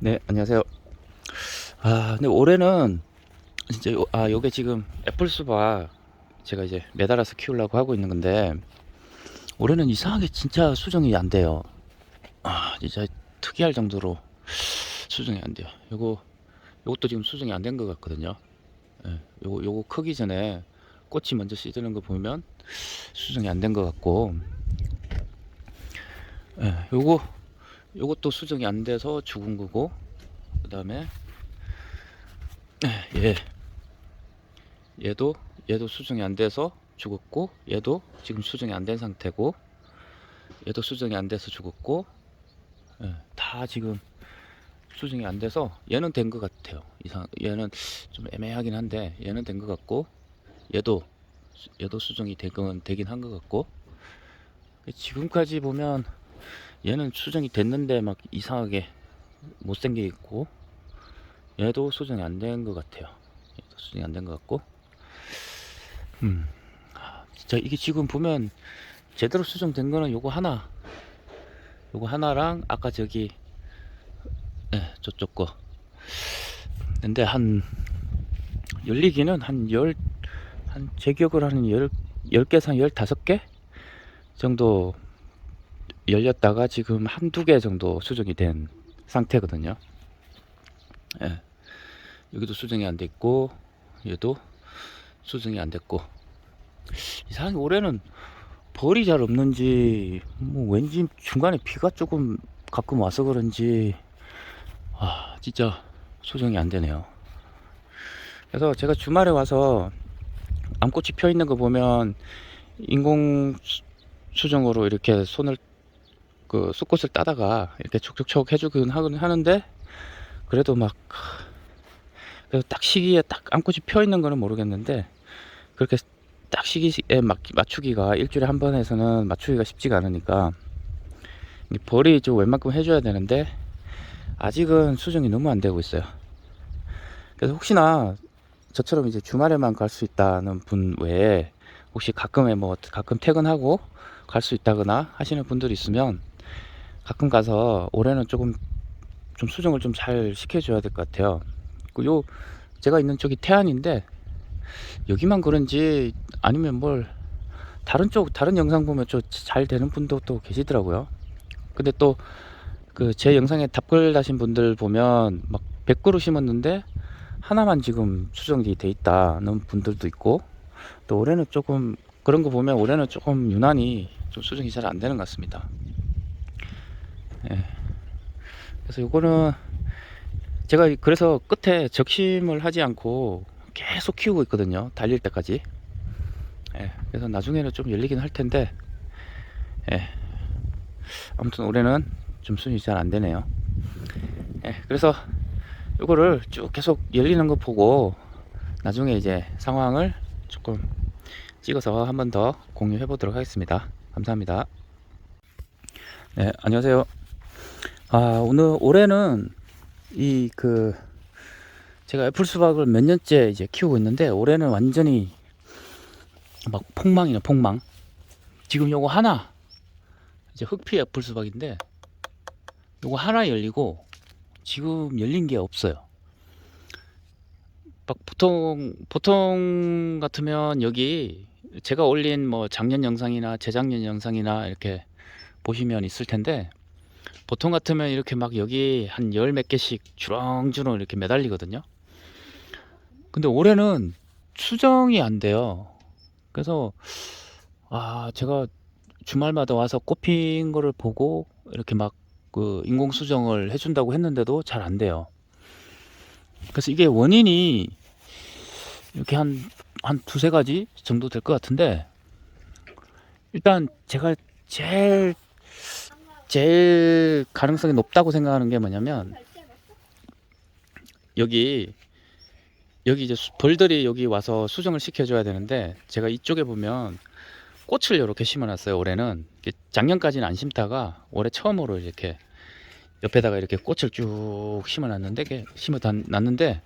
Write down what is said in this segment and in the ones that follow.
네, 안녕하세요. 아, 근데 올해는 진짜 요, 아, 요게 지금 애플 수박 제가 이제 매달아서 키우려고 하고 있는 건데 올해는 이상하게 진짜 수정이 안 돼요. 아, 진짜 특이할 정도로 수정이 안 돼요. 요거 요것도 지금 수정이 안 된 것 같거든요. 예, 요거 요거 크기 전에 꽃이 먼저 시드는 거 보면 수정이 안 된 것 같고 예, 요거 요것도 수정이 안 돼서 죽은 거고 그 다음에 얘. 얘도 얘도 수정이 안 돼서 죽었고 얘도 지금 수정이 안 된 상태고 얘도 수정이 안 돼서 죽었고 예, 다 지금 수정이 안 돼서 얘는 된 것 같아요. 이상 얘는 좀 애매하긴 한데 얘는 된 것 같고 얘도 수- 얘도 수정이 되긴 되긴 한 것 같고. 지금까지 보면 얘는 수정이 됐는데 막 이상하게 못생겨 있고 얘도 수정이 안 된 것 같아요. 얘도 수정이 안 된 것 같고. 음. 아, 진짜 이게 지금 보면 제대로 수정된 거는 요거 하나. 요거 하나랑 아까 저기 예 저쪽 거. 근데 한 열리기는 한 열 한 제격을 하는 열 10개에서 15개 정도 열렸다가 지금 한두 개 정도 수정이 된 상태거든요. 예. 여기도 수정이 안 됐고, 얘도 수정이 안 됐고. 이상하게 올해는 벌이 잘 없는지, 뭐 왠지 중간에 비가 조금 가끔 와서 그런지, 아, 진짜 수정이 안 되네요. 그래서 제가 주말에 와서 암꽃이 펴 있는 거 보면 인공 수- 수정으로 이렇게 손을 그 쑥꽃을 따다가 이렇게 촉촉촉 해주긴 하긴 하는데 그래도 막 그래서 딱 시기에 딱 암꽃이 펴 있는 거는 모르겠는데 그렇게 딱 시기에 맞, 맞추기가 일주일에 한번 해서는 맞추기가 쉽지가 않으니까 이 벌이 좀 웬만큼 해줘야 되는데 아직은 수정이 너무 안 되고 있어요. 그래서 혹시나 저처럼 이제 주말에만 갈 수 있다는 분 외에 혹시 가끔에 뭐 가끔 퇴근하고 갈 수 있다거나 하시는 분들이 있으면 가끔 가서 올해는 조금 좀 수정을 좀 잘 시켜줘야 될 것 같아요. 그요 제가 있는 쪽이 태안인데 여기만 그런지 아니면 뭘 다른 쪽 다른 영상 보면 좀잘 되는 분도 또 계시더라고요. 근데 또 그 제 영상에 답글 다신 분들 보면 막 100그루 심었는데 하나만 지금 수정이 돼 있다는 분들도 있고 또 올해는 조금 그런 거 보면 올해는 조금 유난히 좀 수정이 잘 안 되는 것 같습니다. 예. 그래서 요거는 제가 그래서 끝에 적심을 하지 않고 계속 키우고 있거든요. 달릴 때까지. 예. 그래서 나중에는 좀 열리긴 할 텐데, 예. 아무튼 올해는 좀 순위 잘안 되네요. 예. 그래서 요거를 쭉 계속 열리는 거 보고 나중에 이제 상황을 조금 찍어서 한 번 더 공유해 보도록 하겠습니다. 감사합니다. 네, 안녕하세요. 아, 오늘 올해는 이 그 제가 애플 수박을 몇 년째 이제 키우고 있는데 올해는 완전히 막 폭망이네, 폭망. 지금 요거 하나 이제 흑피 애플 수박인데 요거 하나 열리고 지금 열린 게 없어요. 막 보통 보통 같으면 여기 제가 올린 뭐 작년 영상이나 재작년 영상이나 이렇게 보시면 있을 텐데 보통 같으면 이렇게 막 여기 한 열 몇 개씩 주렁주렁 이렇게 매달리거든요. 근데 올해는 수정이 안 돼요. 그래서 아 제가 주말마다 와서 꽃핀 거를 보고 이렇게 막 그 인공 수정을 해준다고 했는데도 잘 안 돼요. 그래서 이게 원인이 이렇게 한, 한 두세 가지 정도 될 것 같은데, 일단 제가 제일, 제일 가능성이 높다고 생각하는 게 뭐냐면, 여기, 여기 이제 수- 벌들이 여기 와서 수정을 시켜줘야 되는데, 제가 이쪽에 보면 꽃을 이렇게 심어놨어요, 올해는. 작년까지는 안 심다가 올해 처음으로 이렇게 옆에다가 이렇게 꽃을 쭉 심어놨는데, 심어놨는데,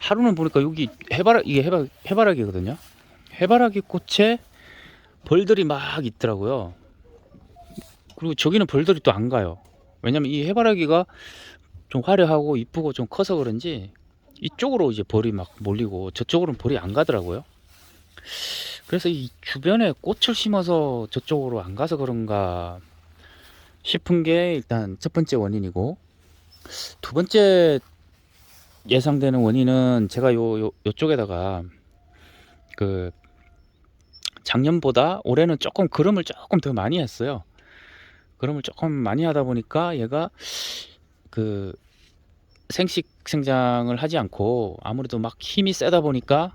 하루는 보니까 여기 해바라 이게 해바 해바라기거든요. 해바라기 꽃에 벌들이 막 있더라고요. 그리고 저기는 벌들이 또 안 가요. 왜냐면 이 해바라기가 좀 화려하고 이쁘고 좀 커서 그런지 이쪽으로 이제 벌이 막 몰리고 저쪽으로는 벌이 안 가더라고요. 그래서 이 주변에 꽃을 심어서 저쪽으로 안 가서 그런가 싶은 게 일단 첫 번째 원인이고 두 번째 예상되는 원인은 제가 요, 요 요쪽에다가 그 작년보다 올해는 조금 그름을 조금 더 많이 했어요. 그름을 조금 많이 하다 보니까 얘가 그 생식 생장을 하지 않고 아무래도 막 힘이 세다 보니까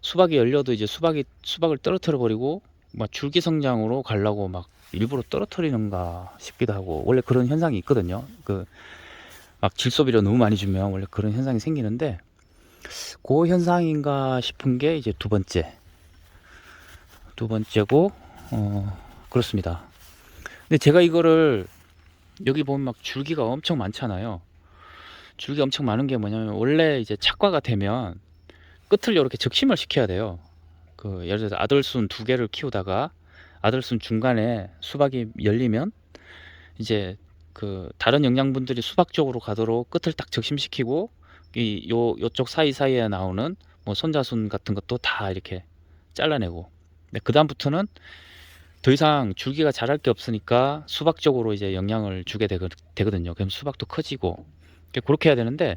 수박이 열려도 이제 수박이 수박을 떨어뜨려 버리고 막 줄기 성장으로 가려고 막 일부러 떨어뜨리는가 싶기도 하고 원래 그런 현상이 있거든요. 그 막 질소비료 너무 많이 주면 원래 그런 현상이 생기는데 그 현상인가 싶은 게 이제 두 번째 두 번째고 어 그렇습니다. 근데 제가 이거를 여기 보면 막 줄기가 엄청 많잖아요. 줄기 엄청 많은 게 뭐냐면 원래 이제 착과가 되면 끝을 이렇게 적심을 시켜야 돼요. 그 예를 들어서 아들순 두 개를 키우다가 아들순 중간에 수박이 열리면 이제 그 다른 영양분들이 수박 쪽으로 가도록 끝을 딱 적심시키고 이 요 요쪽 사이 사이에 나오는 뭐 손자순 같은 것도 다 이렇게 잘라내고 그 다음부터는 더 이상 줄기가 자랄 게 없으니까 수박 쪽으로 이제 영향을 주게 되거, 되거든요. 그럼 수박도 커지고 그렇게 해야 되는데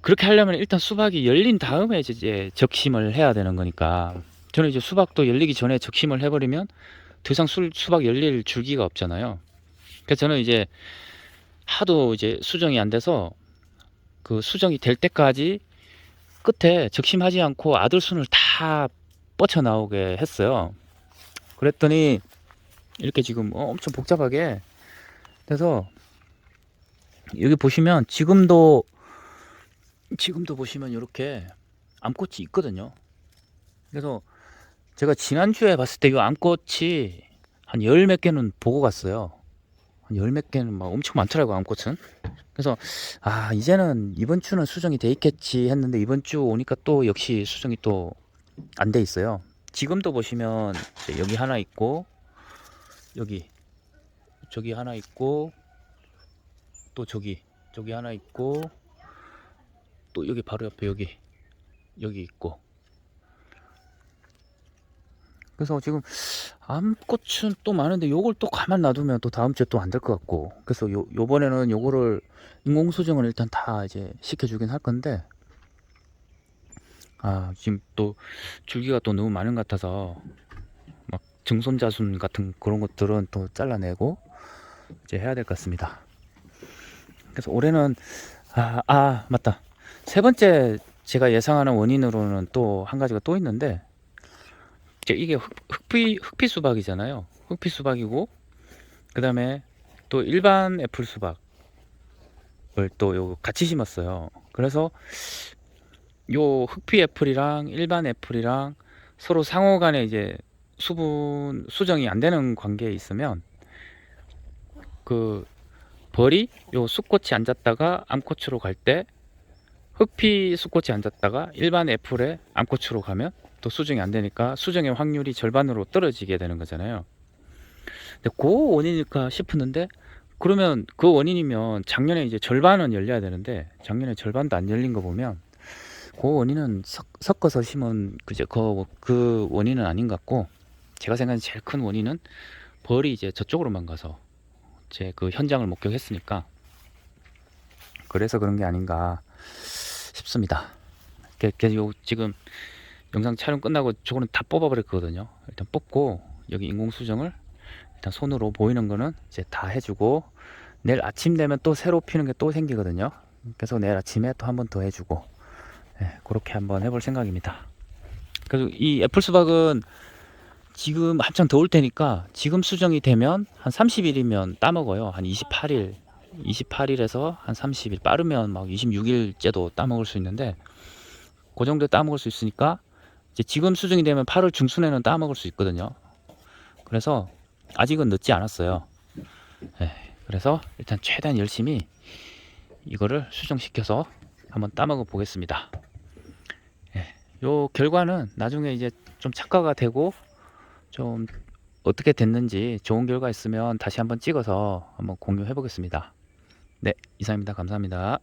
그렇게 하려면 일단 수박이 열린 다음에 이제 적심을 해야 되는 거니까 저는 이제 수박도 열리기 전에 적심을 해버리면 더 이상 수, 수박 열릴 줄기가 없잖아요. 그래서 저는 이제 하도 이제 수정이 안 돼서 그 수정이 될 때까지 끝에 적심하지 않고 아들 순을 다 뻗쳐 나오게 했어요. 그랬더니 이렇게 지금 어, 엄청 복잡하게 그래서 여기 보시면 지금도 지금도 보시면 이렇게 암꽃이 있거든요. 그래서 제가 지난주에 봤을 때 이 암꽃이 한 열 몇 개는 보고 갔어요. 한 열 몇 개는 막 엄청 많더라고 암꽃은. 그래서 아 이제는 이번 주는 수정이 돼 있겠지 했는데 이번 주 오니까 또 역시 수정이 또 안 돼 있어요. 지금도 보시면 여기 하나 있고 여기 저기 하나 있고 또 저기 저기 하나 있고 또 여기 바로 옆에 여기 여기 있고. 그래서 지금 암꽃은 또 많은데 요걸 또 가만 놔두면 또 다음 주에 또 안 될 것 같고. 그래서 요 요번에는 요거를 인공 수정을 일단 다 이제 시켜주긴 할 건데 아 지금 또 줄기가 또 너무 많은 것 같아서 막 증손자순 같은 그런 것들은 또 잘라내고 이제 해야 될 것 같습니다. 그래서 올해는 아, 아 맞다 세 번째 제가 예상하는 원인으로는 또 한 가지가 또 있는데 이게 흑, 흑피 흑피 수박이잖아요. 흑피 수박이고 그 다음에 또 일반 애플 수박을 또요 같이 심었어요. 그래서 요 흑피 애플이랑 일반 애플이랑 서로 상호 간에 이제 수분 수정이 안 되는 관계에 있으면 그 벌이 요 숫꽃이 앉았다가 암꽃으로 갈 때 흑피 숫꽃이 앉았다가 일반 애플에 암꽃으로 가면 또 수정이 안 되니까 수정의 확률이 절반으로 떨어지게 되는 거잖아요. 근데 그 원인일까 싶었는데 그러면 그 원인이면 작년에 이제 절반은 열려야 되는데 작년에 절반도 안 열린 거 보면 그 원인은 섞, 섞어서 심은 그제 그, 그 원인은 아닌 것 같고 제가 생각하는 제일 큰 원인은 벌이 이제 저쪽으로만 가서 제 그 현장을 목격했으니까 그래서 그런 게 아닌가 싶습니다. 요 지금 영상 촬영 끝나고 저거는 다 뽑아버렸거든요. 일단 뽑고 여기 인공 수정을 일단 손으로 보이는 거는 이제 다 해주고 내일 아침 되면 또 새로 피는 게 또 생기거든요. 그래서 내일 아침에 또 한 번 더 해주고 네, 그렇게 한번 해볼 생각입니다. 그래서 이 애플 수박은 지금 한창 더울 때니까 지금 수정이 되면 한 30일이면 따먹어요. 한 28일, 28일에서 한 30일 빠르면 막 26일째도 따먹을 수 있는데 그 정도에 따먹을 수 있으니까 이제 지금 수정이 되면 8월 중순에는 따먹을 수 있거든요. 그래서 아직은 늦지 않았어요. 네, 그래서 일단 최대한 열심히 이거를 수정시켜서 한번 따먹어 보겠습니다. 예, 요 결과는 나중에 이제 좀 착과가 되고 좀 어떻게 됐는지 좋은 결과 있으면 다시 한번 찍어서 한번 공유해 보겠습니다. 네, 이상입니다. 감사합니다.